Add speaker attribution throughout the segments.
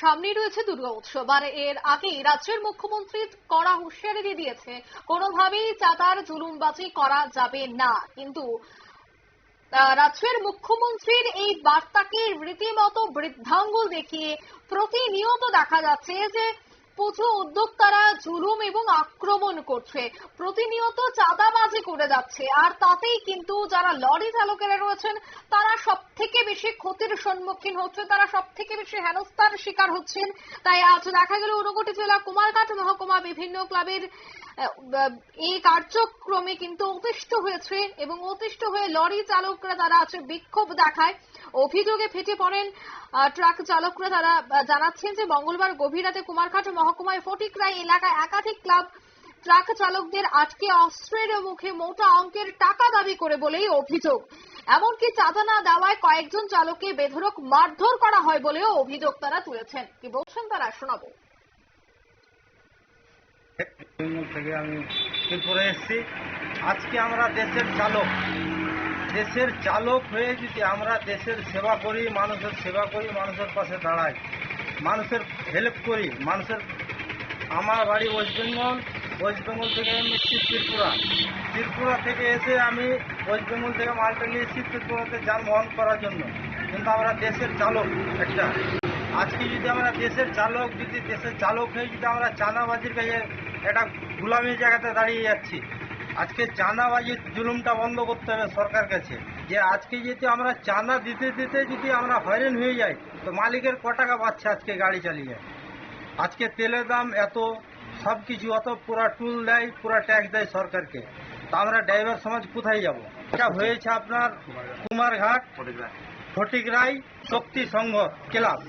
Speaker 1: সামনে রয়েছে দুর্গা উৎসব। আর এর আগেই রাজ্যের মুখ্যমন্ত্রী কড়া হুঁশিয়ারি দিয়ে দিয়েছে, কোনোভাবেই চাঁদার জুলুমবাজি করা যাবে না। কিন্তু রাজ্যের মুখ্যমন্ত্রীর এই বার্তাকে রীতিমতো বৃদ্ধাঙ্গুল দেখিয়ে প্রতিনিয়ত দেখা যাচ্ছে যে পুজো উদ্যোক্তারা জুলুম এবং আক্রমণ করছে। প্রতিনিয়ত চাঁদাবাজি করে যাচ্ছে। আর তাতেই কিন্তু যারা লরি চালকেরা রয়েছেন, তারা সব থেকে বেশি ক্ষতির সম্মুখীন হচ্ছে, তারা সব থেকে বেশি হেনস্থার শিকার হচ্ছেন। তাই আজ দেখা গেল ঊনকোটি জেলা কুমারঘাট মহকুমা বিভিন্ন ক্লাবের এই কার্যক্রমে কিন্তু অতিষ্ঠ হয়েছে এবং অতিষ্ঠ হয়ে লরি চালকরা তারা আছে বিক্ষোভ দেখায়। অভিযোগে ফেটে পড়েন ট্রাক চালকরা তারা জানাচ্ছেন যে মঙ্গলবার গভীর রাতে কুমারঘাট মহকুমায় ফটিকরাই এলাকায় একাধিক ক্লাব ট্রাক চালকদের আটকে অস্ত্রের মুখে মোটা অঙ্কের টাকা দাবি করে বলেই অভিযোগ। এমনকি চাঁদা না দেওয়ায় কয়েকজন চালককে বেধরক মারধর করা হয় বলেও অভিযোগ তারা তুলেছেন। কি বলছেন তারা? শোনাবো।
Speaker 2: থেকে আমি ত্রিপুরা এসেছি। আজকে আমরা দেশের চালক। দেশের চালক হয়ে যদি আমরা দেশের সেবা করি, মানুষের সেবা করি, মানুষের পাশে দাঁড়াই, মানুষের হেল্প করি, মানুষের আমার বাড়ি ওয়েস্ট বেঙ্গল ওয়েস্ট বেঙ্গল থেকে আমি এসেছি ত্রিপুরা। ত্রিপুরা থেকে এসে আমি ওয়েস্ট বেঙ্গল থেকে মালটা নিয়ে এসেছি ত্রিপুরাতে যানবাহন করার জন্য। কিন্তু আমরা দেশের চালক একটা। আজকে যদি আমরা দেশের চালক, যদি দেশের চালক হয়ে যদি আমরা চাঁদাবাজির কাছে একটা গুলামির জায়গাতে দাঁড়িয়ে যাচ্ছি, আজকে চাঁদাবাজির জুলুমটা বন্ধ করতে হবে সরকার কাছে। যে আজকে যদি আমরা চাঁদা দিতে দিতে যদি আমরা হয়রান হয়ে যাই, তো মালিকের ক টাকা পাচ্ছে আজকে গাড়ি চালিয়ে? আজকে তেলের দাম এত সব কিছু অত, পুরা টুল দেয়, পুরা ট্যাক্স দেয় সরকারকে। তা আমরা ড্রাইভার সমাজ কোথায় যাব? এটা হয়েছে আপনার কুমারঘাট, ফটিক রায়, শক্তি সংঘ ক্লাব।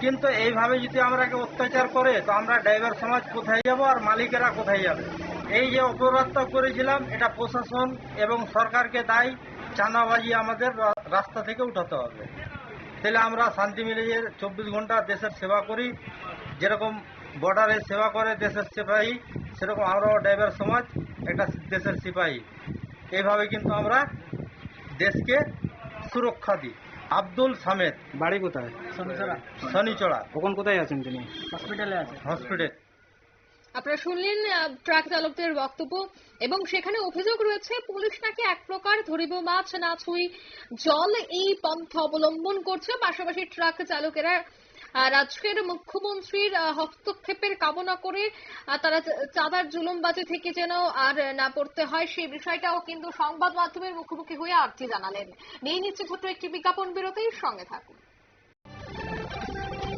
Speaker 2: কিন্তু এইভাবে যদি আমরাকে অত্যাচার করে, তো আমরা ড্রাইভার সমাজ কোথায় যাব আর মালিকেরা কোথায় যাবে? এই যে অপরাধটা করেছিলাম, এটা প্রশাসন এবং সরকারকে দায়ী, চাঁদাবাজি আমাদের রাস্তা থেকে উঠাতে হবে। তাহলে আমরা শান্তি মিলে যে চব্বিশ ঘণ্টা দেশের সেবা করি, যেরকম বর্ডারে সেবা করে দেশের সিপাহী, সেরকম আমরাও ড্রাইভার সমাজ একটা দেশের সিপাহী। এইভাবে কিন্তু আমরা দেশকে সুরক্ষা দিই। আব্দুল সামেদ।
Speaker 3: বাড়ি কোথায়?
Speaker 2: শনিচড়া
Speaker 3: কখন কোথায় আছেন তিনি?
Speaker 2: হসপিটালে আছেন হসপিটাল।
Speaker 1: আপনারা শুনলেন ট্রাক চালকদের বক্তব্য এবং সেখানে অভিযোগ রয়েছে পুলিশ নাকি এক প্রকার ধরিব মাছ না ছুঁই জল এই পন্থা অবলম্বন করছে। পাশাপাশি ট্রাক চালকেরা রাজ্যের মুখ্যমন্ত্রীর হস্তক্ষেপের কামনা করে তারা চাঁদার জুলুমবাজি থেকে যেন আর না পড়তে হয়, সেই বিষয়টাও কিন্তু সংবাদ মাধ্যমের মুখোমুখি হয়ে আর্জি জানালেন। নিয়ে নিচ্ছে ছোট্ট একটি বিজ্ঞাপন বিরতির সঙ্গে থাকুন।